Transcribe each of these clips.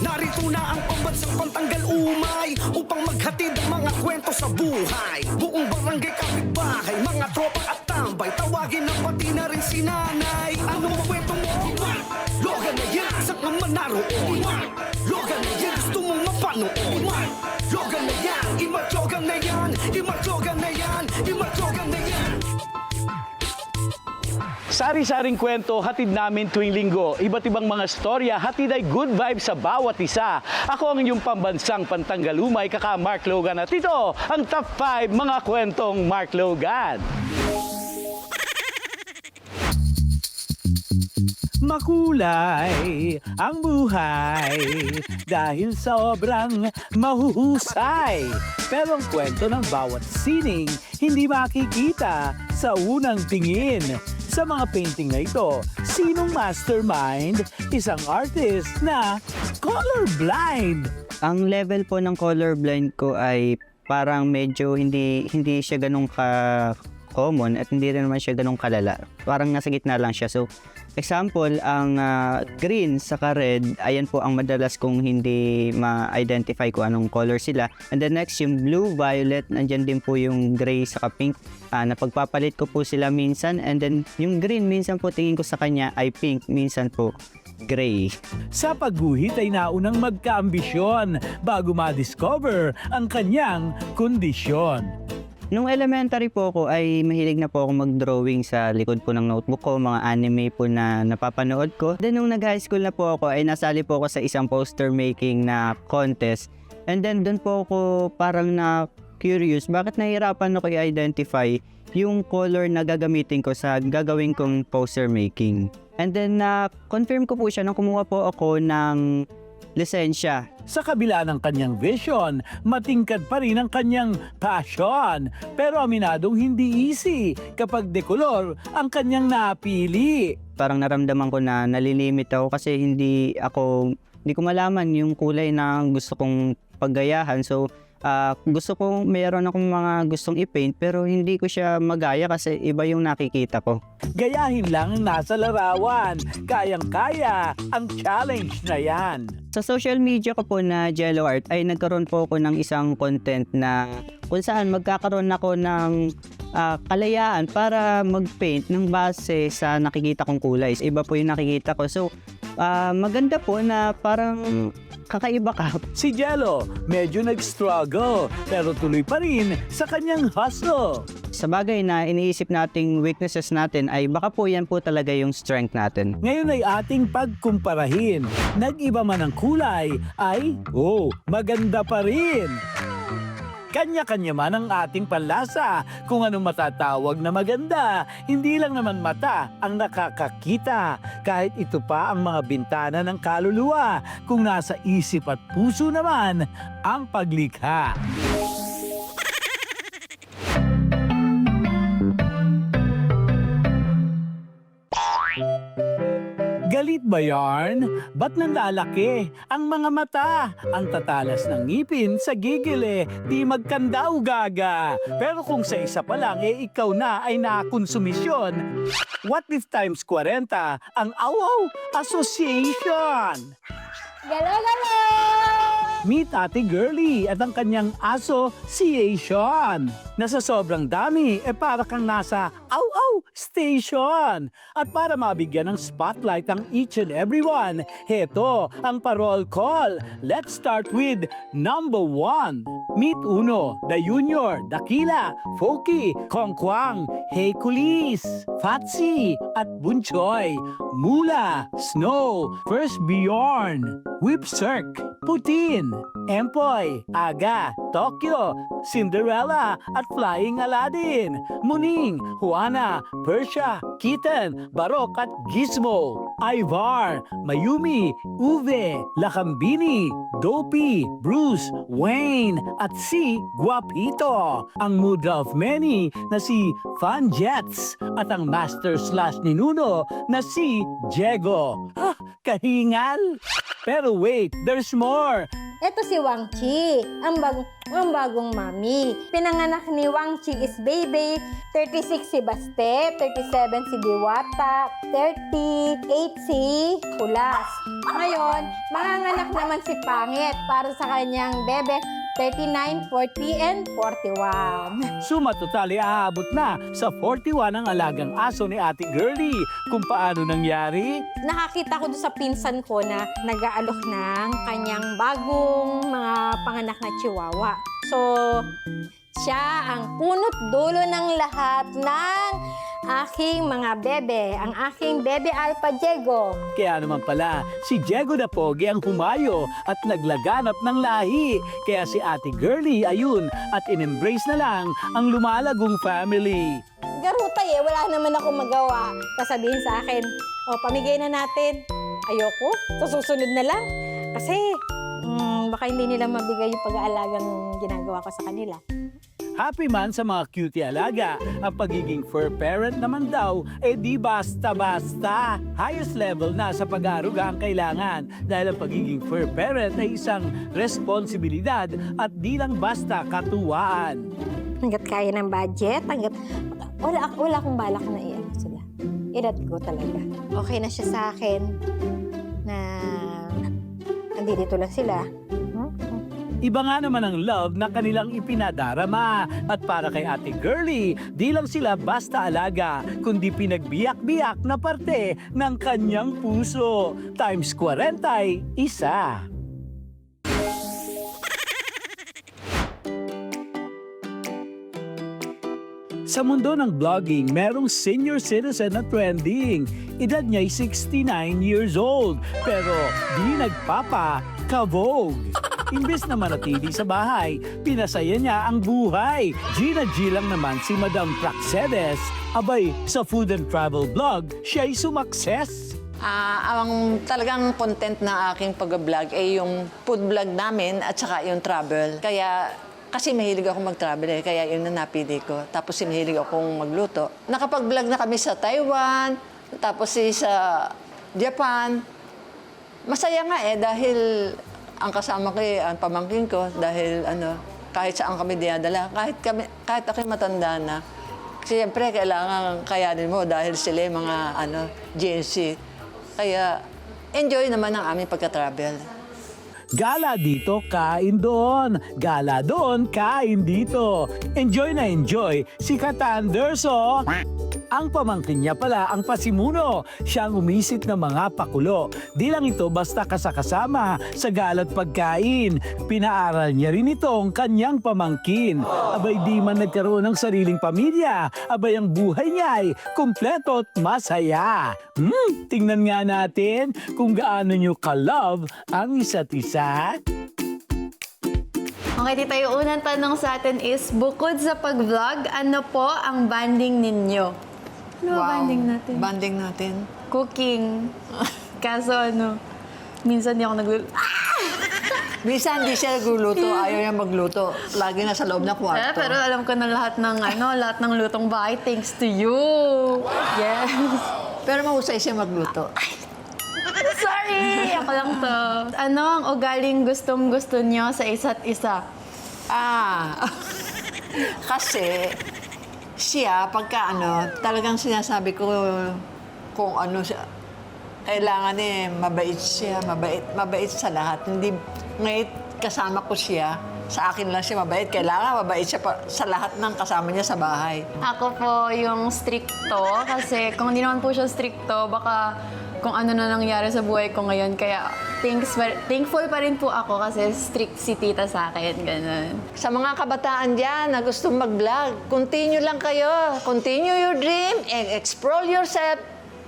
Narito na ang pambansang pantanggal umay Upang maghatid ang mga kwento sa buhay. Buong barangay kapitbahay Mga tropa at tambay Tawagin na pati na rin si nanay. Anong kwento mo? Logan na yan, sak naman naroon Logan na yan, gusto mong mapanood Sari-saring kwento hatid namin tuwing linggo. Iba't ibang mga storya, hatid ay good vibes sa bawat isa. Ako ang inyong pambansang pantanggalumay, kaka Mark Logan. At ito, ang top 5 mga kwentong Mark Logan. Makulay ang buhay dahil sobrang mahuhusay. Pero ang kwento ng bawat sining hindi makikita sa unang tingin. Sa mga painting na ito, sinong mastermind? Isang artist na colorblind. Ang level po ng colorblind ko ay parang medyo hindi hindi siya ganun ka common at hindi rin naman siya ganun kalala. Parang nasa gitna lang siya. So, example, ang ah, green saka red, ayan po ang madalas kong hindi ma-identify kung anong color sila. And then next, yung blue, violet, nandyan din po yung gray saka pink. Ah, napagpapalit ko po sila minsan. And then yung green, minsan po tingin ko sa kanya ay pink, minsan po gray. Sa pagguhit ay naunang magkaambisyon bago ma-discover ang kanyang kondisyon. Nung elementary po ako ay mahilig na po ako mag-drawing sa likod po ng notebook ko, mga anime po na napapanood ko. Then nung nag-high school na po ako ay nasali po ako sa isang poster making na contest. And then doon po ako parang na curious, bakit nahihirapan ako i-identify yung color na gagamitin ko sa gagawin kong poster making. And then na confirm ko po siya nung kumuha po ako ng lisensya Sa kabila ng kanyang vision, matingkad pa rin ang kanyang passion. Pero aminadong hindi easy kapag dekolor ang kanyang napili. parang naramdaman ko na nalilimit ako kasi hindi ako hindi ko malaman yung kulay na gusto kong paggayahan so ah, gusto ko meron akong mga gustong i-paint pero hindi ko siya magaya kasi iba yung nakikita ko Gayahin lang ang nasa larawan. Kayang-kaya ang challenge na yan. sa social media ko po na Jello Art ay nagkaroon po ako ng isang content na kung saan magkakaroon ako ng ah, kalayaan para mag-paint ng base sa nakikita kong kulay. Iba po yung nakikita ko. So, ah, maganda po na parang kakaiba ka. Si Jello, medyo nag-struggle pero tuloy pa rin sa kanyang hustle. Sa bagay na iniisip nating weaknesses natin ay baka po yan po talaga yung strength natin. Ngayon ay ating pagkumparahin. Nag-iba man ang kulay ay, oh, maganda pa rin. Kanya-kanya man ang ating panlasa kung anong matatawag na maganda. Hindi lang naman mata ang nakakakita. Kahit ito pa ang mga bintana ng kaluluwa kung nasa isip at puso naman ang paglikha. Galit ba yarn? Ba't nanlalaki ang mga mata? Ang tatalas ng ngipin sa gigil eh, di magkandaw gaga. Pero kung sa isa pa lang eh ikaw na ay nakonsumisyon, what if times 40 ang Awaw Association? Galo! Meet Ate Girlie at ang kanyang association. Na sa sobrang dami, eh para kang nasa Aw-Aw Station. At para mabigyan ng spotlight ang each and everyone, heto ang parol call. Let's start with number one. Meet Uno, The Junior, Dakila, Foki, Kongkwang, Hey Kulis, Fatsi, at Bunchoy. Mula, Snow, First Bjorn, Whipsirk, Putin, Empoy, Aga, Tokyo, Cinderella, at Flying Aladdin, Muning, Juana, Persia, Kitten, Barok at Gizmo, Ivar, Mayumi, Uve, Lakambini, Dopey, Bruce, Wayne, at si Guapito, ang mudra of many na si Fan Jets, at ang master slash ninuno na si Diego. Ah, kahingal! Pero wait, there's more! Ito si Wang Chi, ang, bag ang bagong mami. Pinanganak ni Wang Chi is baby, 36 si Baste, 37 si Diwata, 38 si Kulas. Ngayon, manganganak naman si Pangit para sa kanyang bebe, 39, 40, and 41. Suma total ay aabot na sa 41 ang alagang aso ni Ate Girlie. Kung paano nangyari? nakakita ko doon sa pinsan ko na nag-aalok ng kanyang bagong mga panganak na chihuahua. So, siya ang punot dulo ng lahat ng aking mga bebe. Ang aking bebe Alpha Diego. Kaya naman pala, si Diego na Pogi ang humayo at naglaganap ng lahi. Kaya si Ate Girlie ayun at in-embrace na lang ang lumalagong family. Garutay eh, wala naman ako magawa. Sasabihin sa akin, o pamigay na natin. Ayoko, sa susunod na lang. Kasi, mm, baka hindi nila mabigay yung pag-aalagang ginagawa ko sa kanila. Happy man sa mga cutie alaga. Ang pagiging fur parent naman daw, eh di basta-basta. Highest level na sa pag-aaruga ang kailangan dahil ang pagiging fur parent ay isang responsibilidad at di lang basta katuwaan. hanggat kaya ng budget, hanggat wala, wala akong balak na iyan sila. Edad ko talaga. Okay na siya sa akin na andito lang sila. Iba nga naman ang love na kanilang ipinadarama. At para kay Ate Girlie, di lang sila basta alaga, kundi pinagbiyak-biyak na parte ng kanyang puso. Times 40, isa. Sa mundo ng vlogging, merong senior citizen na trending. Edad niya ay 69 years old, pero di nagpapa, kavog. Imbes na manatili sa bahay, pinasaya niya ang buhay. Gina G lang naman si Madam Praxedes. Abay, sa food and travel vlog, siya'y sumakses. Ah, ang talagang content na aking pag-vlog ay yung food vlog namin at saka yung travel. Kaya kasi mahilig ako mag-travel eh, kaya yun na napili ko. Tapos si mahilig akong magluto. Nakapag-vlog na kami sa Taiwan, tapos sa Japan. Masaya nga eh dahil ang kasama ko eh, ang pamangkin ko dahil ano, kahit saan kami dinadala, kahit kami kahit ako matanda na. Siyempre, kailangan kayanin mo dahil sila yung mga ano, Gen Z. Kaya, enjoy naman ang aming pagka-travel. Gala dito, kain doon. Gala doon, kain dito. Enjoy na enjoy si Katanderso. Ang pamangkin niya pala ang pasimuno. Siya ang umisit ng mga pakulo. Di lang ito basta kasakasama sa galat pagkain. Pinaaral niya rin itong kanyang pamangkin. Abay di man nagkaroon ng sariling pamilya. Abay ang buhay niya ay kumpleto at masaya. Hmm, tingnan nga natin kung gaano nyo ka-love ang isa't isa. Okay, tita, yung unang tanong sa atin is, bukod sa pag-vlog, ano po ang banding ninyo? Ano ba banding natin? Banding natin. Cooking. Kaso ano, minsan di ako nag Minsan hindi siya nagluluto, ayaw niya magluto. Lagi na sa loob Eh, kwarto. pero alam ko na lahat ng ano, lahat ng lutong bahay thanks to you. Yes. Pero mahusay siya magluto. Sorry! Ako lang to. Ano ang ugaling gustong-gusto nyo sa isa't isa? Ah, kasi siya, pagka ano, talagang sinasabi ko kung ano siya, kailangan eh, mabait siya, mabait, mabait sa lahat. Hindi, ngayon kasama ko siya, sa akin lang siya mabait. Kailangan mabait siya pa, sa lahat ng kasama niya sa bahay. Ako po yung stricto kasi kung hindi naman po siya stricto, baka kung ano na nangyari sa buhay ko ngayon. Kaya thanks, pa- thankful pa rin po ako kasi strict si tita sa akin. Ganun. Sa mga kabataan dyan na gustong mag-vlog, continue lang kayo. Continue your dream and explore yourself.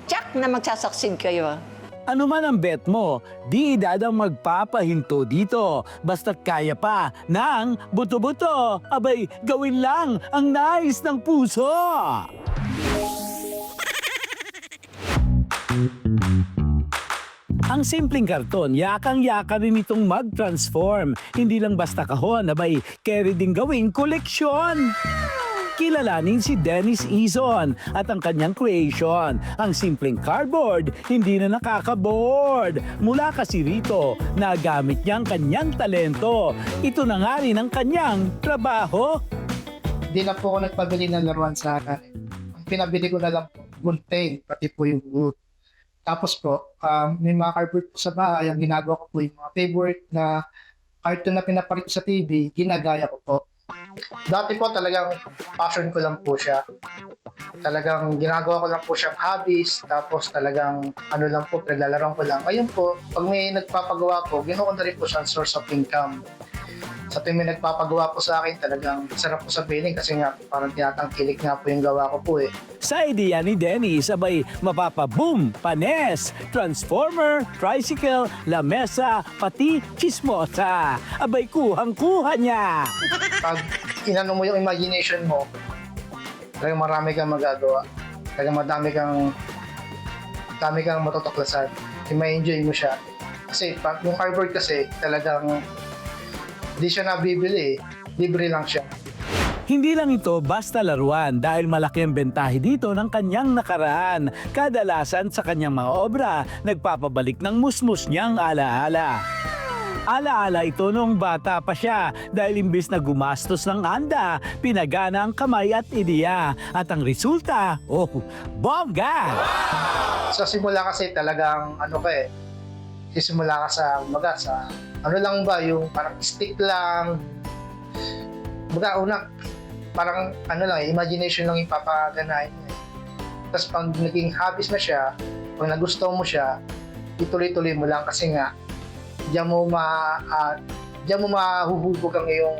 Tsak na magsasucceed kayo. Ano man ang bet mo, di idadang magpapahinto dito. Basta't kaya pa ng buto-buto. Abay, gawin lang ang nais ng puso. Ang simpleng karton, yakang-yaka rin itong mag-transform. Hindi lang basta kahon, abay, carry din gawing koleksyon. Kilalanin si Dennis Izon at ang kanyang creation, ang simpleng cardboard, hindi na nakaka-board. Mula kasi rito, nagamit niya ang kanyang talento. Ito na nga rin ang kanyang trabaho. Hindi na po ako nagpabili ng laruan sa akin. Pinabili ko na lang po, gunting, pati po yung. Tapos po, um, may mga cardboard po sa bahay, ang ginagawa ko po yung mga favorite na cartoon na pinaparit sa TV, ginagaya ko po. Dati po talagang passion ko lang po siya. Talagang ginagawa ko lang po siyang hobbies, tapos talagang ano lang po, pinaglalaroan ko lang. Ngayon po, pag may nagpapagawa po, ko na rin po siyang source of income sa tuwing may nagpapagawa po sa akin, talagang sarap po sa feeling kasi nga parang tinatangkilik nga po yung gawa ko po eh. Sa ideya ni Dennis, abay mapapaboom, panes, transformer, tricycle, lamesa, pati chismosa. Abay kuhang-kuha niya. Pag inano mo yung imagination mo, talagang marami kang magagawa. Talagang madami kang dami kang matutuklasan. I-enjoy mo siya. Kasi pag yung cardboard kasi talagang di siya nabibili. Libre lang siya. Hindi lang ito basta laruan dahil malaki ang bentahe dito ng kanyang nakaraan. Kadalasan sa kanyang mga obra, nagpapabalik ng musmus niyang alaala. Alaala ito nung bata pa siya dahil imbis na gumastos ng anda, pinagana ang kamay at ideya. At ang resulta, oh, bongga! Sa simula kasi talagang ano ka eh, sisimula ka sa umaga sa ano lang ba yung parang stick lang. Baga una parang ano lang, imagination lang yung papaganahin eh. Tapos pag naging hobbies na siya, pag nagustuhan mo siya, ituloy-tuloy mo lang kasi nga diyan mo ma uh, diyan mo mahuhubog ang iyong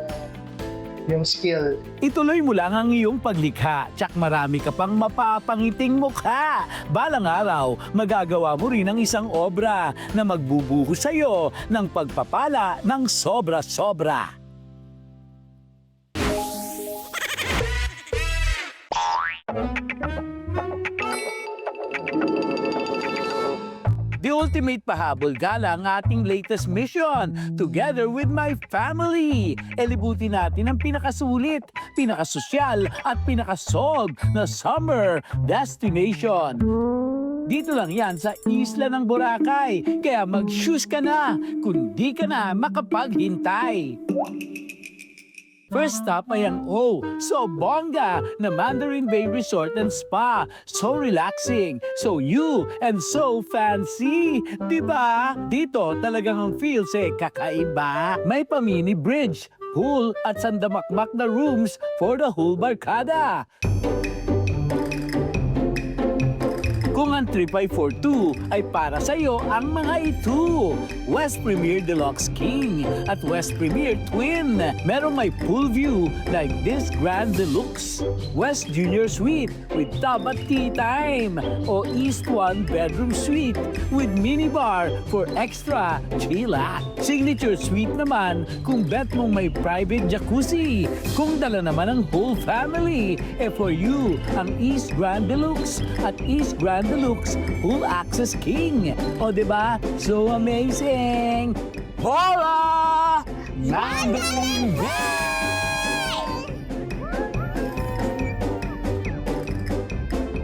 yung skill Ituloy mo lang ang iyong paglikha, tsak marami ka pang mapapangiting mukha. Balang araw, magagawa mo rin ang isang obra na magbubuho sa'yo ng pagpapala ng sobra-sobra. Ultimate pahabol gala ang ating latest mission together with my family. Elibuti natin ang pinakasulit, pinakasosyal at pinakasog na summer destination. Dito lang yan sa isla ng Boracay. Kaya mag-shoes ka na kung di ka na makapaghintay. First stop ay ang O, so bongga na Mandarin Bay Resort and Spa. So relaxing, so you, and so fancy. Diba? Dito talagang ang feels eh kakaiba. May pa-mini bridge, pool at sandamakmak na rooms for the whole barkada. Kung ang trip ay para sa iyo ang mga ito. West Premier Deluxe King at West Premier Twin. Meron may pool view like this Grand Deluxe. West Junior Suite with tub at tea time. O East One Bedroom Suite with minibar for extra chillax. Signature Suite naman kung bet mong may private jacuzzi. Kung dala naman ang whole family, eh for you, ang East Grand Deluxe at East Grand Deluxe Full Access King. O ba? So amazing! Mandarin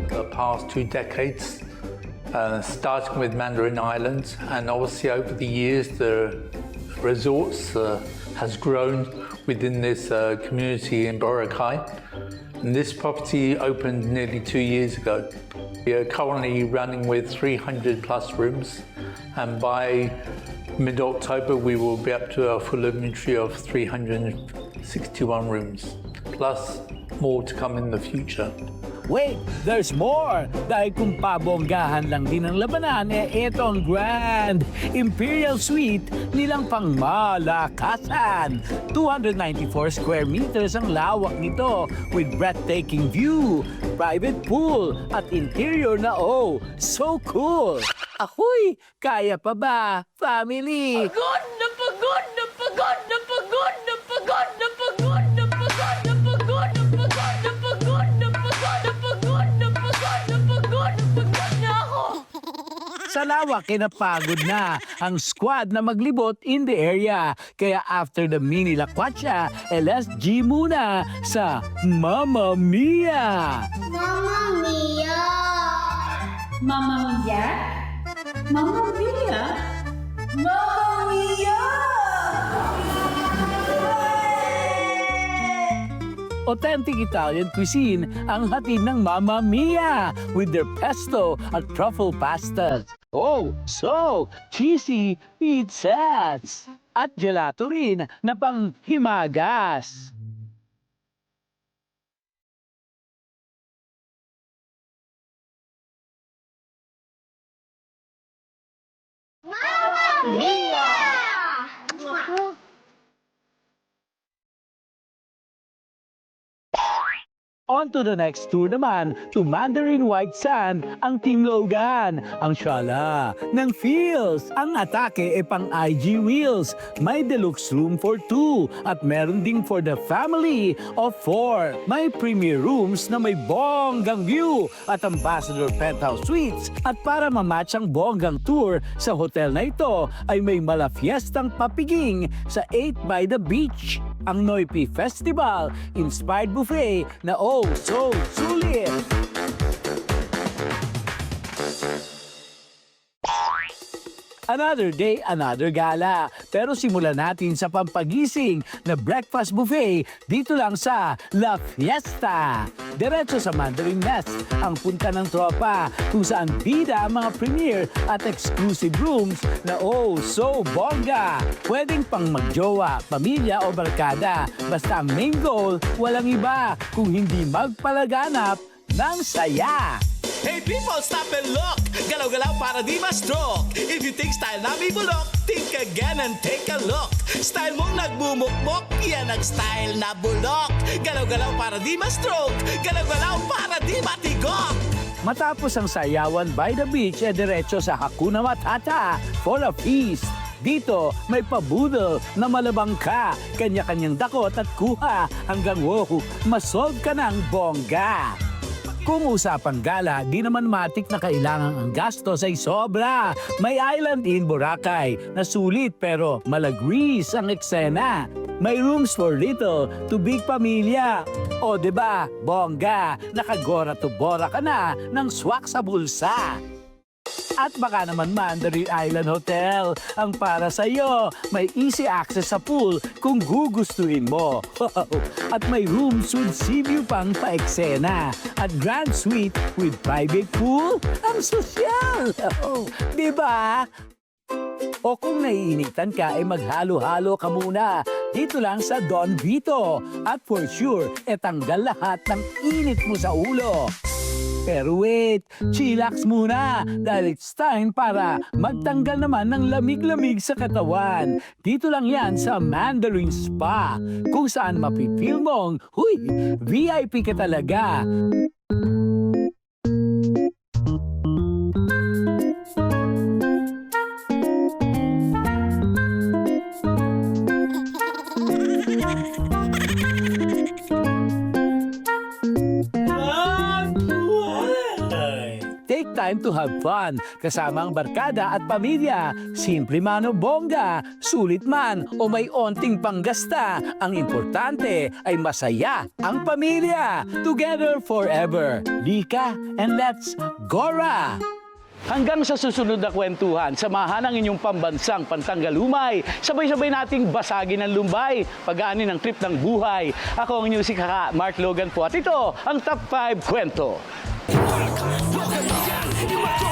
the past two decades, uh, starting with Mandarin Islands, and obviously over the years the resorts uh, has grown within this uh, community in Boracay. And this property opened nearly two years ago. We are currently running with 300 plus rooms, and by mid-October we will be up to a full inventory of 361 rooms, plus more to come in the future. Wait, there's more! Dahil kung pabonggahan lang din ang labanan, eh eto Grand Imperial Suite nilang pangmalakasan. 294 square meters ang lawak nito with breathtaking view, private pool at interior na oh, so cool! Ahoy! Kaya pa ba, family? Pagod na pagod na pagod na pagod na pagod na pagod na pagod na pagod na pagod na pagod na pagod na pagod na pagod na pagod na pagod na ako. Sa malawak kaya napagod na ang squad na maglibot in the area. Kaya after the mini lakwatsa, eh let's G muna sa Mamma Mia! Mama Mia? Mama Mia! Authentic Italian cuisine ang hatid ng Mamma Mia with their pesto at truffle pastas. Oh, so cheesy pizzas! At gelato rin na pang ¡Viva! On to the next tour naman, to Mandarin White Sand, ang Team Logan, ang Shala, ng Feels, ang atake e pang IG Wheels, may deluxe room for two, at meron ding for the family of four. May premier rooms na may bonggang view at ambassador penthouse suites. At para mamatch ang bonggang tour sa hotel na ito, ay may malafiestang papiging sa 8 by the beach ang Noipi Festival Inspired Buffet na oh so sulit! Another day, another gala. Pero simulan natin sa pampagising na breakfast buffet dito lang sa La Fiesta. Diretso sa Mandarin Nest ang punta ng tropa kung saan bida ang mga premier at exclusive rooms na oh so bongga. Pwedeng pang magjowa, pamilya o barkada. Basta ang main goal, walang iba kung hindi magpalaganap ng saya. Hey people, stop and look! Galaw-galaw para di ma-stroke If you think style na may bulok Think again and take a look Style mong nagbumukmok Yan ang style na bulok Galaw-galaw para di ma-stroke Galaw-galaw para di matigok Matapos ang sayawan by the beach, e diretso sa Hakuna Matata for a feast. Dito, may pabudol na malabang ka, kanya-kanyang dakot at kuha hanggang wow, masolve ka ng bongga. Kung usapang gala, di naman matik na kailangan ang gastos ay sobra. May island in Boracay na sulit pero malagris ang eksena. May rooms for little to big pamilya. O ba, bongga, nakagora to bora ka na ng swak sa bulsa. At baka naman Mandarin Island Hotel ang para sa iyo. May easy access sa pool kung gugustuhin mo. At may rooms with sea view pang paeksena. At grand suite with private pool. Ang sosyal! Di ba? O kung naiinitan ka ay maghalo-halo ka muna. Dito lang sa Don Vito. At for sure, etanggal lahat ng init mo sa ulo. Pero wait, chillax muna dahil it's time para magtanggal naman ng lamig-lamig sa katawan. Dito lang yan sa Mandarin Spa kung saan mapipil mong, huy, VIP ka talaga. Take time to have fun kasama ang barkada at pamilya. Simple man o bongga, sulit man o may onting panggasta. Ang importante ay masaya ang pamilya. Together forever. Lika and let's Gora! Hanggang sa susunod na kwentuhan, samahan ang inyong pambansang pantanggalumay. Sabay-sabay nating basagin ang lumbay, pag-aani ng trip ng buhay. Ako ang music haka, Mark Logan po. At ito, ang Top 5 Kwento. Logan yan, yung